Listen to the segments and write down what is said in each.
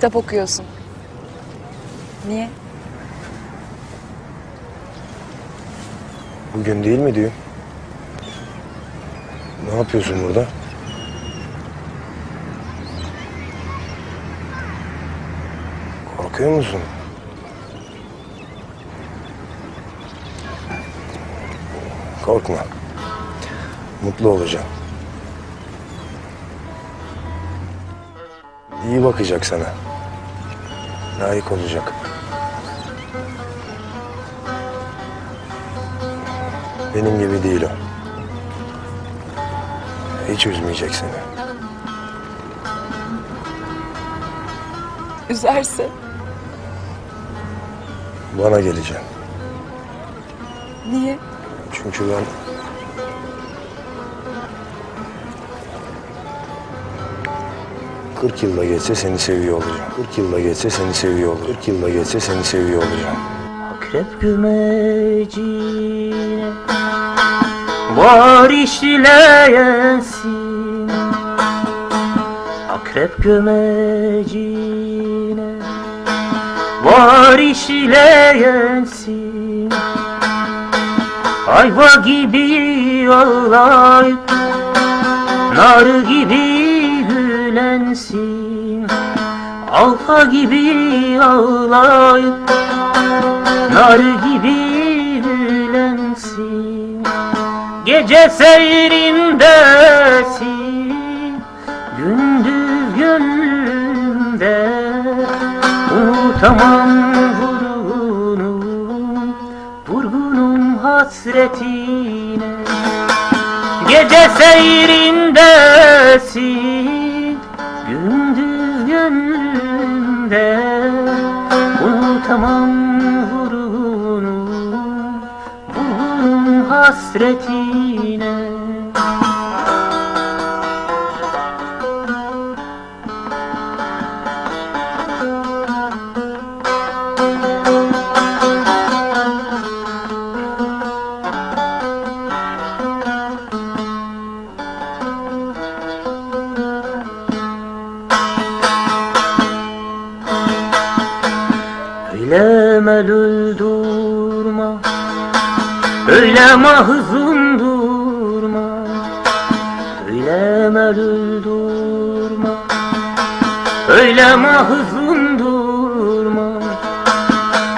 Kitap okuyorsun. Niye? Bugün değil mi düğün? Ne yapıyorsun burada? Korkuyor musun? Korkma. Mutlu olacağım. İyi bakacak sana. Layık olacak. Benim gibi değil o. Hiç üzmeyecek seni. Üzerse. Bana geleceksin. Niye? Çünkü ben... Kırk yılda geçse seni seviyor olacağım. Kırk yılda geçse seni seviyor olacağım. Kırk yılda geçse seni seviyor olacağım. Akrep gümecine Var işleyensin Akrep gömecine Var işleyensin Ayva gibi ağlayıp Nar gibi gülensin Alfa gibi ağlayıp Nar gibi gülensin Gece seyrindesin Gündüz gönlümde Unutamam vurgunum Vurgunum hasretine Gece seyrindesin Unutamam vurgunum Vurgunum hasretine Öyle melul durma. Öyle mahzun durma. Öyle melul durma. Öyle mahzun durma.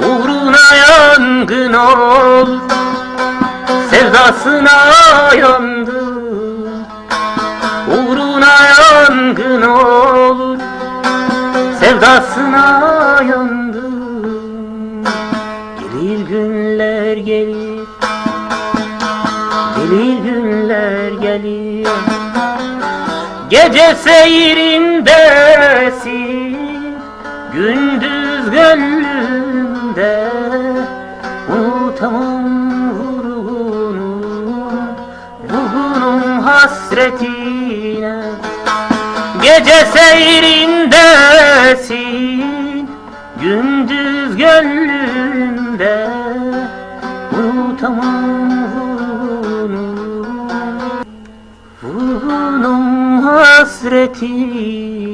Uğruna yangın ol. Sevdasına yandım Uğruna yangın olur sevdasına gelir Gece seyrindesin Gündüz gönlümde Unutamam vurgunum Vurgunum hasretine. Gece seyrindesin Vurgunum hasretine